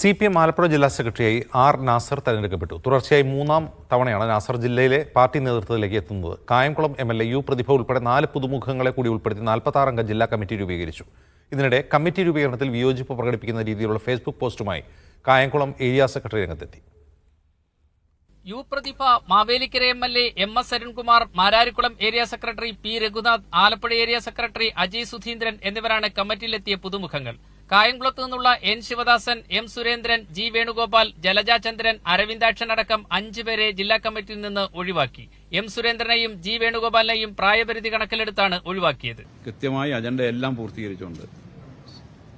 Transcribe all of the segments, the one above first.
C P M Alappuzha ജില്ലാ സെക്രട്ടറിയായി R Nasar തെരഞ്ഞെടുക്കപ്പെട്ടു. തുടർച്ചയായി മൂന്നാം തവണയാണ് നാസർ ജില്ലയിലെ പാർട്ടി നേതൃത്വത്തിലേക്ക് എത്തുന്നത്. Kayamkulam M L A U Prathibha ഉൾപ്പെടെ നാല് പുതുമുഖങ്ങളെ കൂടി ഉൾപ്പെടുത്തി നാൽപ്പത്താറ് അംഗ ജില്ലാ കമ്മിറ്റി രൂപീകരിച്ചു. ഇതിനിടെ കമ്മിറ്റി രൂപീകരണത്തിൽ വിയോജിപ്പ് പ്രകടിപ്പിക്കുന്ന രീതിയിലുള്ള ഫേസ്ബുക്ക് പോസ്റ്റുമായി കായംകുളം ഏരിയ സെക്രട്ടറി രംഗത്തെത്തി. U Prathibha Mavelikkara M L A M S Arunkumar Mararikulam area secretary P Raghunath Alappuzha area secretary Ajay Sudheendran എന്നിവരാണ് കമ്മിറ്റിയിലെത്തിയ പുതുമുഖങ്ങൾ. കായംകുളത്ത് നിന്നുള്ള N Sivadasan M Surendran G Venugopal Jalaja Chandran Aravindakshan അടക്കം അഞ്ചു പേരെ ജില്ലാ കമ്മിറ്റിയിൽ നിന്ന് ഒഴിവാക്കി. എം സുരേന്ദ്രനെയും ജി വേണുഗോപാലിനെയും പ്രായപരിധി കണക്കിലെടുത്താണ് ഒഴിവാക്കിയത്. കൃത്യമായി അജണ്ട എല്ലാം പൂർത്തീകരിച്ചുകൊണ്ട്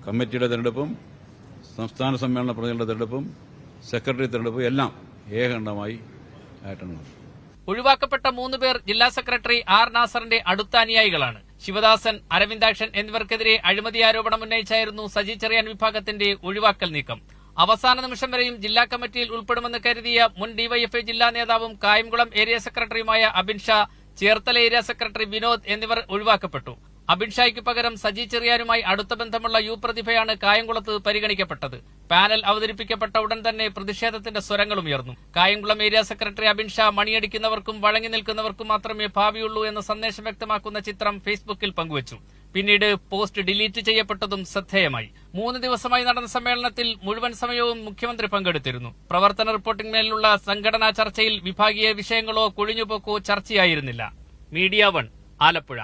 കമ്മിറ്റിയുടെ തെരഞ്ഞെടുപ്പും സംസ്ഥാന സമ്മേളന പ്രതികളുടെ തെരഞ്ഞെടുപ്പും സെക്രട്ടറി തെരഞ്ഞെടുപ്പും എല്ലാം ഏകണ്ഠമായി ആയിട്ടാണ് ഒഴിവാക്കപ്പെട്ട മൂന്ന് പേർ ജില്ലാ സെക്രട്ടറി ആർ നാസറിന്റെ അടുത്ത അനുയായികളാണ്. ശിവദാസൻ അരവിന്ദാക്ഷൻ എന്നിവർക്കെതിരെ അഴിമതി ആരോപണം ഉന്നയിച്ചായിരുന്നു സജി ചെറിയാൻ വിഭാഗത്തിന്റെ ഒഴിവാക്കൽ നീക്കം. അവസാന നിമിഷം വരെയും ജില്ലാ കമ്മിറ്റിയിൽ ഉൾപ്പെടുമെന്ന് കരുതിയ മുൻ ഡിവൈഎഫ്ഐ ജില്ലാ നേതാവും കായംകുളം ഏരിയ സെക്രട്ടറിയുമായ അബിൻ ഷാ ചേർത്തല ഏരിയ സെക്രട്ടറി വിനോദ് എന്നിവർ ഒഴിവാക്കപ്പെട്ടു. അബിൻ ഷായ്ക്ക് പകരം സജി ചെറിയാനുമായി അടുത്ത ബന്ധമുള്ള യു പ്രതിഭയാണ് കായംകുളത്ത് പരിഗണിക്കപ്പെട്ടത്. പാനൽ അവതരിപ്പിക്കപ്പെട്ട ഉടൻ തന്നെ പ്രതിഷേധത്തിന്റെ സ്വരങ്ങളും ഉയർന്നു. കായംകുളം ഏരിയ സെക്രട്ടറി അബിൻഷാ മണിയടിക്കുന്നവർക്കും വഴങ്ങി നിൽക്കുന്നവർക്കും മാത്രമേ ഭാവിയുള്ളൂ എന്ന സന്ദേശം വ്യക്തമാക്കുന്ന ചിത്രം ഫേസ്ബുക്കിൽ പങ്കുവച്ചു. പിന്നീട് പോസ്റ്റ് ഡിലീറ്റ് ചെയ്യപ്പെട്ടതും ശ്രദ്ധേയമായി. മൂന്ന് ദിവസമായി നടന്ന സമ്മേളനത്തിൽ മുഴുവൻ സമയവും മുഖ്യമന്ത്രി പങ്കെടുത്തിരുന്നു. പ്രവർത്തന റിപ്പോർട്ടിന്മേലുള്ള സംഘടനാ ചർച്ചയിൽ വിഭാഗീയ വിഷയങ്ങളോ കൊഴിഞ്ഞുപോക്കോ ചർച്ചയായിരുന്നില്ല. Media one Alappuzha.